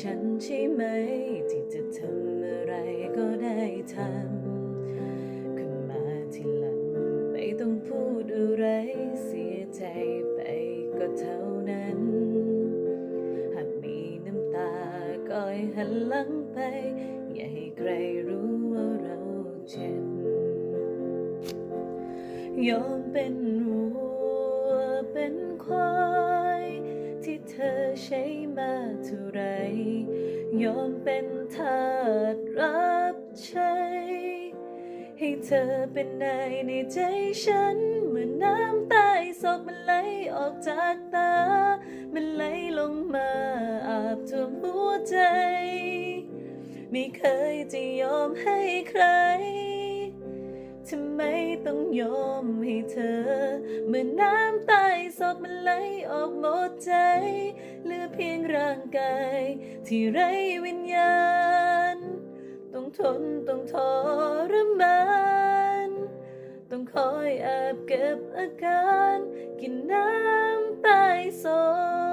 ฉันใช่ไหม ที่จะทำอะไรก็ได้ทำขึ้นมาทีหลังไม่ต้องพูดอะไรเสียใจไปก็เท่านั้น หากมีน้ำตาก็ให้หันหลังไป อย่าให้ใครรู้ว่าเราเจ็บยอมเป็นวัวเป็นควาย อใช้มาเท่าไร ยอมเป็นทาสรับใช้ ให้เธอเป็นนายในใจฉัน เหมือนน้ำใต้ศพมันไหลออกจากตา มันไหลลงมาอาบท่วมหัวใจ ไม่เคยจะยอมให้ใคร ทำไมต้องยอมให้เธอ เมื่อน้ำใต้ศพมันไหลออกหมดใจ เหลือเพียงร่างกาย ที่ไร้วิญญาณ ต้องทนต้องทรมานต้องคอยแอบเก็บอาการ กินน้ำใต้ศพ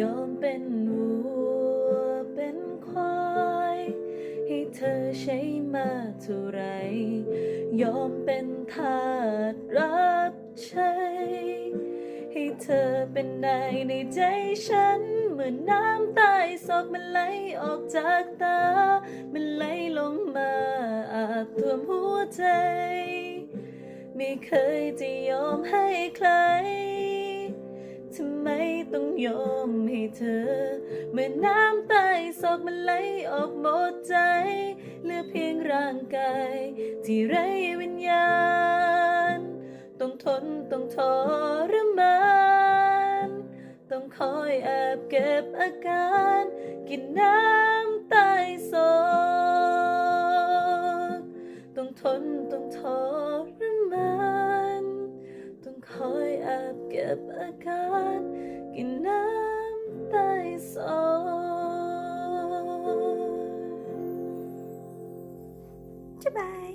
ยอมเป็นวัวเป็นควาย ให้เธอใช้มาเท่าไร ยอมเป็นทาสรับใช้ให้เธอเป็นนายในใจฉัน เหมือนน้ำใต้ศอกมันไหลออกจากตา มันไหลลงมาอาบท่วมหัวใจ ไม่เคยจะยอมให้ใคร ต้องยอมให้เธอ เมื่อน้ำใต้ศอกมันไหลออกหมดใจ เหลือเพียงร่างกาย ที่ไร้วิญญาณ ต้องทนต้องทรมานต้องคอยแอบเก็บอาการ กินน้ำใต้ศอกต้องทน บเก็บอาการกินน้ำใต้ซอยบ๊ายบาย